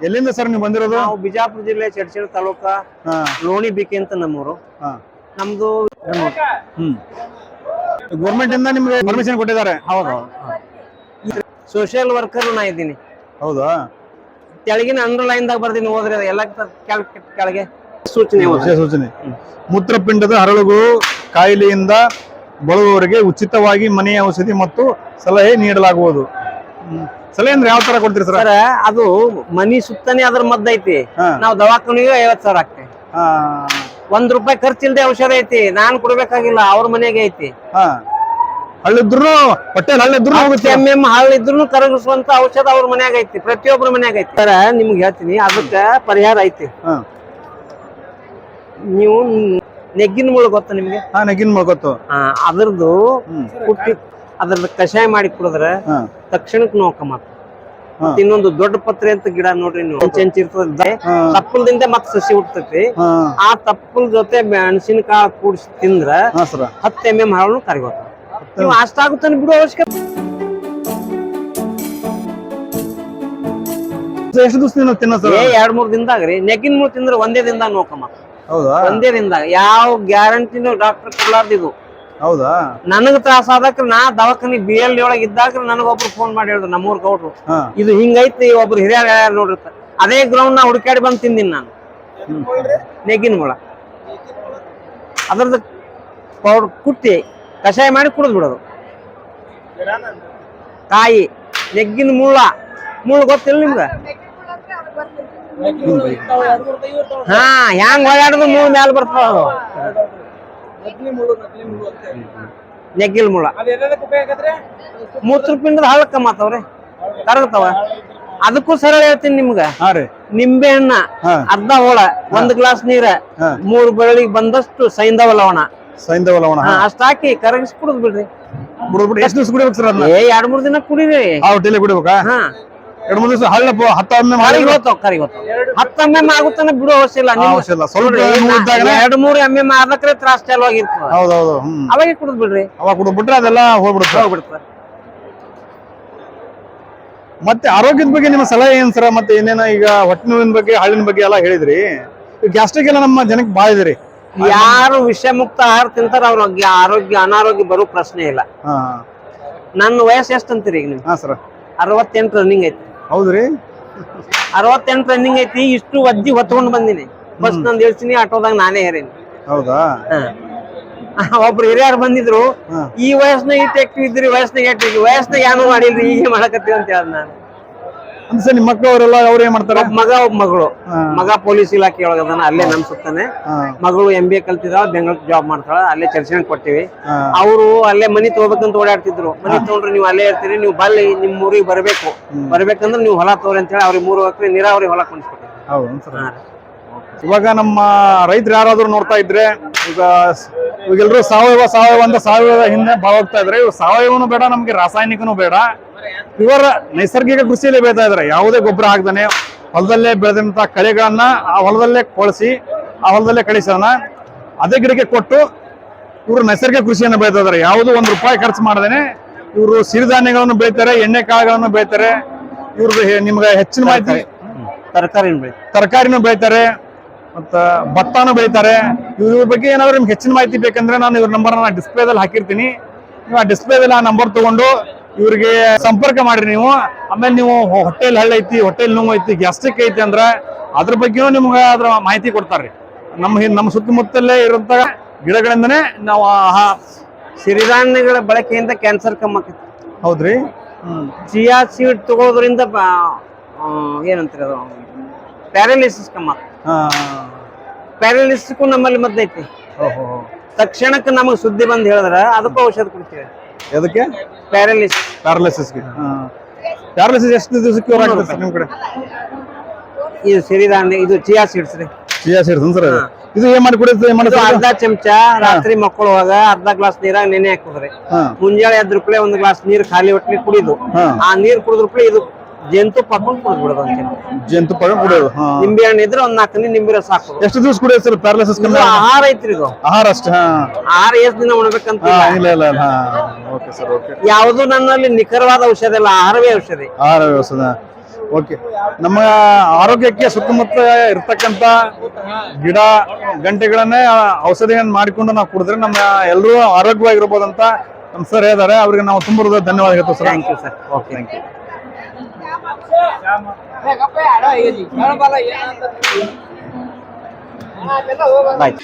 ಎಲ್ಲಿಂದ ಸರ್ ನೀವು ಬಂದಿರೋದು? ನಾವು ಬಿಜಾಪುರ ಜಿಲ್ಲೆ ಚಡ್ಚಿರ ತಾಲೂಕ ಲೋಣಿ ಬಿಕೆ ಅಂತ ನಮ್ಮೂರು. ಹಾ. ನಮ್ದು ಹ್ಮ್. ಗೌರ್ಮೆಂಟ್ ಇಂದ ನಿಮ್ಗೆ ಪರ್ಮಿಷನ್ ಕೊಟ್ಟಿದ್ದಾರೆ? ಹೌದು ಸೋಷಿಯಲ್ ವರ್ಕರ್ ನಾ ಇದ್ದೀನಿ. ಹೌದಾ? ಕೆಳಗಿನ ಅಂಡರ್ ಲೈನ್ ದಾಗ ಬರ್ತೀನಿ ಹೋದ್ರೆ ಎಲ್ಲ ಕೆಳ- ಕೆಳಗೆ ಸೂಚನೆ ಸೂಚನೆ. ಮೂತ್ರಪಿಂಡದ ಹರಳುಗಳು ಕಾಯಿಲೆಯಿಂದ ಬಳುವವರಿಗೆ ಉಚಿತವಾಗಿ ಮನೆಯ ಔಷಧಿ ಮತ್ತು ಸಲಹೆ ನೀಡಲಾಗುವುದು. ಹ್ಮ್. ಸಲಹೆ ಅಂದ್ರೆ ಯಾವ ತರ ಕೊಡ್ತೀರಿ ಸರ್? ಸರ ಅದು ಮನಿ ಸುತ್ತನೆ ಅದ್ರ ಮದ್ದ ಐತಿ. ನಾವು ದವಾಖಾನಿಗೆ ಐವತ್ ಸಾವಿರ ಆಗ್ತೇವೆ ಒಂದ್ ರೂಪಾಯಿ ಖರ್ಚಿಲ್ದೆ ಔಷಧ ಐತಿ ನಾನ್ ಕೊಡ್ಬೇಕಾಗಿಲ್ಲ ಅವ್ರ ಮನೆಗೆ ಐತಿ. ಹಳ್ಳಿದ್ರು ಹೊಟ್ಟೆ ಹಳ್ಳಿದ್ರು ಹೋಗುತ್ತೆ. ಎಂ ಎಂ ಹಾಳಿದ್ರು ಕರಗಿಸುವಂತ ಔಷಧ ಅವ್ರ ಮನ್ಯಾಗ ಐತಿ ಪ್ರತಿಯೊಬ್ಬರ ಮನ್ಯಾಗ ಐತಿ. ಸರ ನಿಮ್ಗೆ ಹೇಳ್ತೀನಿ ಅದಕ್ಕ ಪರಿಹಾರ ಐತಿ. ನೀವು ನೆಗ್ಗಿನ ಮುಳು ಗೊತ್ತ ನಿಮ್ಗೆ? ಹಾ ನೆಗಿನ್ ಗೊತ್ತು. ಅದ್ರದ್ದು ಕುಟ್ಟಿ ಅದ್ರದ್ದು ಕಷಾಯ ಮಾಡಿ ಕುಡಿದ್ರೆ ತಕ್ಷಣಕ್ಕೆ ನೋವು ಕಮ್ಮತ್ತ ಹಾ. ಇನ್ನೊಂದು ದೊಡ್ಡ ಪತ್ರೆ ಅಂತ ಗಿಡ ನೋಡ್ರಿ ನೀವು. ಚೆಂಚ್ ಇರ್ತದೆ. ಹಾ. ತಪ್ಪಲ್ದಿಂದ ಮತ್ತೆ ಸಸಿ ಹುಟ್ಟತೈತಿ ಆ ತಪ್ಪಲ್ ಜೊತೆ ಮೆಣಸಿನಕಾಯಿ ಕೂಡಿಸಿ ತಿಂದ್ರ ಹತ್ತು ಎಂ ಎಂ ಹಾಳು ಕರಿಗೋತ ನೀವು ಅಷ್ಟಾಗುತ್ತಾನೆ ಬಿಡೋ ಅವಶ್ಯಕತೆ ಎಷ್ಟು ದಿವಸ ತಿನ್ನೋ ಏ ಎರಡ್ ಮೂರ್ ದಿನದಾಗ ರೀ. ನೆಗಿನ್ ಮುಳ್ ತಿಂದ್ರೆ ಒಂದೇ ದಿನದಾಗ ನೋಕಮ್ಮ ಒಂದೇ ದಿನದಾಗ. ಯಾವ ಗ್ಯಾರಂಟಿನೂ ಡಾಕ್ಟರ್ ಕೊಡ್ಲಾರ್ದಿದು. ಹೌದಾ? ನನಗೆ ತ್ರಾಸ ಆದಕ್ರ ನಾ ದವಾಖಾನಿ ಬಿ ಎಲ್ ಒಳಗ ಇದ್ದಾಗ ನನಗೊಬ್ರು ಫೋನ್ ಮಾಡಿ ಹೇಳಿದ್ರು ನಮ್ಮೂರ್ ಗೌಡ್ರು. ಹಾ. ಇದು ಹಿಂಗೈತಿ ಒಬ್ರು ಹಿರಿಯರ್ ಹೇಳ್ಯಾರ ನೋಡ್ರಿ ಅಂತ. ಅದೇ ಗ್ರೌಂಡ್ ನಾ ಹುಡುಕಾಡಿ ಬಂದ್ ತಿಂದಿನಿ ನಾನು. ನೆಗಿನ ಮುಳ. ಅದ್ರದ್ದು ಪೌಡರ್ ಕುಟ್ಟಿ ಕಷಾಯ ಮಾಡಿ ಕುಡಿದ್ ಬಿಡೋದು. ಕಾಯಿ ನೆಗ್ಗಿನ ಮುಳ್ಳ. ಮುಳ್ಳು ಗೊತ್ತಿಲ್ಲ ನಿಮ್ಗ? ಹಾ ಹ್ಯಾಂಗ್ ಓಡಾಡಿದ್ರು ಮುಳ್ಳು ಮ್ಯಾಲ ಬರ್ತಾವ ಅದು ನೆಗ್ಗಿಲ್ ಮುಳ್ಳ ಮೂತ್ರಪಿಂಡದ ಹಳ್ಳಕ್ಕ ಮಾತವ್ರೆ ಕರಗತಾವ ಅದಕ್ಕೂ ಸರಳ ಹೇಳ್ತೀನಿ ನಿಮ್ಗ. ನಿಂಬೆ ಹಣ್ಣ ಅರ್ಧ ಹೋಳ ಒಂದ್ ಗ್ಲಾಸ್ ನೀರ. ಮೂರ್ ಬೆಳಿಗ್ಗೆ ಬಂದಷ್ಟು ಸೈಂಧವ ಲವಣ. ಸೈಂಧವ ಲವಣ ಅಷ್ಟ್ ಹಾಕಿ ಕರಗಿಸಿ ಕುಡಿದ್ ಬಿಡ್ರಿ. ಬಿಡ್ಬಿಟ್ಟು ಎಷ್ಟು ದಿವಸ ಕುಡಿಬೇಕು ಸರ್ ಏ ಎರಡ್ ಮೂರ್ ದಿನ ಕುಡಿರಿ. ಆ ಹೊಟ್ಟೆಲೆ ಕುಡಿಬೇಕಾ? ಹಾ. ಎರಡು ಮೂರು ದಿವಸ ಹಳ್ಳ ಹತ್ತೊಮ್ಮೆ ಮಾಡಿ ಕರಿಗ್ ಹೋಗ್ತಾವ ಕರಿಗ್ ಹತ್ತೊಮ್ಮೆ ಆಗುತ್ತಾನೆ ಬಿಡು ಅವಶ್ಯ ಇಲ್ಲ. ನಿಮ್ಗೆ ಅವಶ್ಯ ಇಲ್ಲ. ಸ್ವಲ್ಪ ಎರಡು ಮೂರು ಎಮ್ಮೆ ಆದಕ್ರೆ ತ್ರಾಸ ಚಾಲು ಆಗಿರ್ತದೆ ಹೌದೌದು ಅವಾಗೆ ಕುಡಿದ್ ಬಿಡ್ರಿ. ಅವಾಗ ಕುಡಿದ್ಬಿಟ್ರೆ ಅದೆಲ್ಲ ಹೋಗ್ಬಿಡುತ್ತೆ. ಹೋಗ್ಬಿಡುತ್ತೆ. ಮತ್ತೆ ಆರೋಗ್ಯದ ಬಗ್ಗೆ ನಿಮ್ಮ ಸಲಹೆ ಏನ್ ಸರ್? ಮತ್ತೆ ಏನೇನ ಈಗ ಹೊಟ್ಟೆ ನೋವಿನ ಬಗ್ಗೆ ಹಳ್ಳಿನ ಬಗ್ಗೆ ಎಲ್ಲ ಹೇಳಿದ್ರಿ. ಗ್ಯಾಸ್ಟ್ರಿಕ್ ಎಲ್ಲ ನಮ್ಮ ಜನಕ್ಕೆ ಬಾಳ ಇದ್ರಿ ಯಾರು ವಿಷಯ ಮುಕ್ತ ಆಹಾರ ತಿಂತಾರ ಅವ್ರ ಆರೋಗ್ಯ ಅನಾರೋಗ್ಯ ಬರೋ ಪ್ರಶ್ನೆ ಇಲ್ಲ. ಹಾ. ನನ್ನ ವಯಸ್ಸು ಎಷ್ಟು ಅಂತೀರಿ ಈಗ ನೀವು? ಹಾ ಸರ. ಅರವತ್ತೆಂಟು ರನ್ನಿಂಗ್ ಐತಿ. ಹೌದ್ರಿ? ಅರವತ್ತೆಂಟು ರನ್ನಿಂಗ್ ಐತಿ ಇಷ್ಟು ವಜ್ಜಿ ಹೊತ್ಕೊಂಡ್ ಬಂದಿನಿ. ಬಸ್ ನಂದು ಹೇಳ್ತೀನಿ ಆಟೋದಾಗ ನಾನೇ ಹೇರೇನಿ ಹೌದಾ? ಒಬ್ರು ಹಿರಿಯರು ಬಂದಿದ್ರು ಈ ವಯಸ್ಸಿನಾಗ ಈ ಟೆಕ್ ಇದ್ರಿ ವಯಸ್ಸಿನಾಗ ವಯಸ್ಸಿನಾಗ ಏನು ಮಾಡಿಲ್ರಿ ಹೀಗೆ ಮಾಡಕತ್ತೀವಿ ಅಂತ ಹೇಳ್ದ ನಾನು. ಅಂದ್ರೆ ಸರ್ ನಿಮ್ಮ ಮಕ್ಕಳು ಅವರೆಲ್ಲ ಅವ್ರು ಏನ್ ಮಾಡ್ತಾರೆ? ಮಗ ಒಬ್ಬ ಮಗಳು. ಮಗ ಪೊಲೀಸ್ ಇಲಾಖೆ ಒಳಗದಾನ ಅಲ್ಲೇ ನಮ್ ಸುತ್ತಾನೆ. ಮಗಳು ಎಂ ಬಿ ಎ ಕಲ್ತಿದ್ದಾಳ ಬೆಂಗಳೂರು ಜಾಬ್ ಮಾಡ್ತಾಳ ಅಲ್ಲೇ ಚರ್ಚೆ ಕೊಟ್ಟಿವಿ. ಅವರು ಅಲ್ಲೇ ಮನಿ ತಗೋಬೇಕಂತ ಓಡಾಡ್ತಿದ್ರು. ಮನಿ ತಗೊಂಡ್ರೆ ನೀವು ಅಲ್ಲೇ ಇರ್ತೀರಿ ನೀವು ಬಲ್ಲಿ ನಿಮ್ ಊರಿಗೆ ಬರಬೇಕು. ಬರ್ಬೇಕಂದ್ರೆ ನೀವು ಹೊಲ ತಗೋರಿ ಅಂತ ಹೇಳಿ ಅವ್ರಿಗೆ ಮೂರು ಎಕರೆ ನೀರಾವರಿ ಹೊಲ ಕೊಂಡಿಸ್ಕೊಟ್ಟಿವಿ ಇವಾಗ ನಮ್ಮ ರೈತರು ಯಾರಾದ್ರೂ ನೋಡ್ತಾ ಇದ್ರೆ ಈಗ ಎಲ್ಲರೂ ಸಾವಯವ ಸಾವಯವ ಅಂತ ಸಾವಯವ ಹಿಂದೆ ಭಾವ ಹೋಗ್ತಾ ಇದ್ರೆ. ಇವಾಗ ಸಾವಯವನು ಬೇಡ ನಮ್ಗೆ ರಾಸಾಯನಿಕನು ಬೇಡ. ಇವರ ನೈಸರ್ಗಿಕ ಕೃಷಿಯಲ್ಲಿ ಬೆಳೀತಾ ಇದಾರೆ ಯಾವುದೇ ಗೊಬ್ಬರ ಹಾಕ್ದಾನೆ ಹೊಲದಲ್ಲೇ ಬೆಳೆದಂತ ಕಳೆಗಳನ್ನ ಆ ಹೊಲದಲ್ಲೇ ಕೊಳಸಿ ಆ ಹೊಲದಲ್ಲೇ ಕಳಿಸೋಣ. ಅದೇ ಗಿಡಕ್ಕೆ ಕೊಟ್ಟು ಇವರು ನೈಸರ್ಗಿಕ ಕೃಷಿಯನ್ನು ಬೆಳೀತಾ ಇದಾರೆ ಯಾವುದೋ ಒಂದು ರೂಪಾಯಿ ಖರ್ಚು ಮಾಡದೇನೆ ಇವರು ಸಿರಿಧಾನ್ಯಗಳನ್ನು ಬೆಳಿತಾರೆ ಎಣ್ಣೆ ಕಾಳುಗಳನ್ನು ಬೆಳಿತಾರೆ ಇವ್ರದ್ದು ನಿಮ್ಗೆ ಹೆಚ್ಚಿನ ಮಾಹಿತಿ ತರಕಾರಿ. ತರಕಾರಿನೂ ಬೆಳಿತಾರೆ. ಮತ್ತ ಭತ್ತನೂ ಬೆಳಿತಾರೆ. ಇವ್ರ ಬಗ್ಗೆ ಏನಾದ್ರು ನಿಮ್ಗೆ ಹೆಚ್ಚಿನ ಮಾಹಿತಿ ಬೇಕಂದ್ರೆ ನಾನು ಇವ್ರ ನಂಬರ್ ನಾನು ಡಿಸ್ಪ್ಲೇದಲ್ಲಿ ಹಾಕಿರ್ತೀನಿ. ನೀವು ಆ ಡಿಸ್ಪ್ಲೇದಲ್ಲಿ ಆ ನಂಬರ್ ತಗೊಂಡು ಇವ್ರಿಗೆ ಸಂಪರ್ಕ ಮಾಡ್ರಿ ನೀವು. ಆಮೇಲೆ ನೀವು ಹೋಟೆಲ್ ಹಳ್ಳ ಐತಿ ಹೋಟೆಲ್ ನೋವು ಐತಿ ಗ್ಯಾಸ್ಟ್ರಿಕ್ ಐತಿ ಅಂದ್ರೆ ಅದ್ರ ಬಗ್ಗೆನೂ ನಿಮ್ಗೆ ಅದ್ರ ಮಾಹಿತಿ ಕೊಡ್ತಾರ್ರಿ. ನಮ್ಮ ನಮ್ಮ ಸುತ್ತಮುತ್ತಲೇ ಇರುವಂತ ಗಿಡಗಳಿಂದನೇ ನಾವು ಆಹಾ ಸಿರಿಧಾನ್ಯಗಳ ಬಳಕೆಯಿಂದ ಕ್ಯಾನ್ಸರ್ ಕಮ್ಮಿ ಆಕೈತಿ. ಹೌದ್ರಿ? ಚಿಯಾ ಸೀಡ್ ತಗೊಳೋದ್ರಿಂದ ಏನಂತಾರೆ ಅದು? ಪ್ಯಾರಾಲಿಸಿಸ್ ಕಮ್ಮಿ ಪ್ಯಾರಾಲಿಸಿಸ್ಗೂ ನಮ್ಮಲ್ಲಿ ಮದ್ದೈತಿ ಓಹೋ. ತಕ್ಷಣಕ್ಕೆ ನಮಗೆ ಸುದ್ದಿ ಬಂದು ಹೇಳಿದ್ರೆ ಅದಕ್ಕೂ ಔಷಧ ಕೊಡ್ತೀವಿ. ಎದಕ್ಕೆ? ಪ್ಯಾರಾಲಿಸಿಸ್. ಪ್ಯಾರಲಿಸಿಸ್ಗೆ. ಪ್ಯಾರಲಿಸಿಸ್ ಎಷ್ಟು ದಿವಸಕ್ಕೆ ಕ್ಯೂರ್ ಆಗ್ತದೆ ನಿಮ್ಮ ನಿಮ್ ಕಡೆ ಇದು ಸಿರಿಧಾನ್ಯ ಇದು ಚಿಯಾ ಸೀಡ್ಸ್ ರೀ. ಚಿಯಾ ಸೀಡ್ಸ್ ಸರ್ ಇದು? ಏನ್ ಮಾಡಿ ಕುಡಿಯುತ್ತೆ ಏನ್ ಇದು ಮಾಡುತ್ತೆ ಅರ್ಧ ಚಮಚ ರಾತ್ರಿ ಮಕ್ಕಳುವಾಗ ಅರ್ಧ ಗ್ಲಾಸ್ ನೀರಾಗ ನೆನೆ ಹಾಕುದ್ರಿ. ಮುಂಜಾನೆ ಎದ್ರ ಕೂಡಲೇ ಒಂದು ಗ್ಲಾಸ್ ನೀರು ಖಾಲಿ ಹೊಟ್ಟೆ ಕುಡಿದು. ಆ ನೀರು ಕುಡಿದ್ರು ಕೂಡ ಇದು ಜೇನುತುಪ್ಪ ಹಾಕೊಂಡು ಕುಡಿದ್ಬಿಡೋದು ಅಂತ. ಜೇನುತುಪ್ಪ ಕುಡಿಯೋದು ಹಾ. ನಿಂಬೆ ಹಣ್ಣು ಇದ್ರೆ ಒಂದ್ ನಾಲ್ಕು ಹನಿ ನಿಂಬೆ ರಸ ಹಾಕೋದು ಎಷ್ಟು ದಿವಸ ಕುಡಿಯೋದು ಸರ್ ಪ್ಯಾರಲಿಸಿಸ್ ಇದು ಆಹಾರ ಐತ್ರಿ ಇದು. ಆಹಾರ ಅಷ್ಟೇ ಹಾ. ಆಹಾರ ಎಷ್ಟು ದಿನ ಉಣ್ಬೇಕಂತ ಹಾ ಇಲ್ಲ. ಇಲ್ಲ ಇಲ್ಲ ಇಲ್ಲ ಹಾ. Okay sir okay. ಯಾವುದು ನನ್ನಲ್ಲಿ ನಿಖರವಾದ ಔಷಧ ಇಲ್ಲ ಆಹಾರವೇ ಔಷಧಿ. ಆಹಾರವೇ ಔಷಧ ಓಕೆ. ನಮ್ಮ ಆರೋಗ್ಯಕ್ಕೆ ಸುತ್ತಮುತ್ತ ಇರ್ತಕ್ಕಂತ ಗಿಡ ಗಂಟೆಗಳನ್ನೇ ಔಷಧಿಯನ್ನು ಮಾಡಿಕೊಂಡು ನಾವು ಕುಡಿದ್ರೆ ನಮ್ಮ ಎಲ್ಲರೂ ಆರೋಗ್ಯವಾಗಿರ್ಬೋದಂತ ನಮ್ಮ ಸರ್ ಹೇಳಿದ್ದಾರೆ. ಅವ್ರಿಗೆ ನಾವು ತುಂಬ ಧನ್ಯವಾದ ಹೇಳ್ತೀವಿ sir. Thank you sir okay thank you Bye.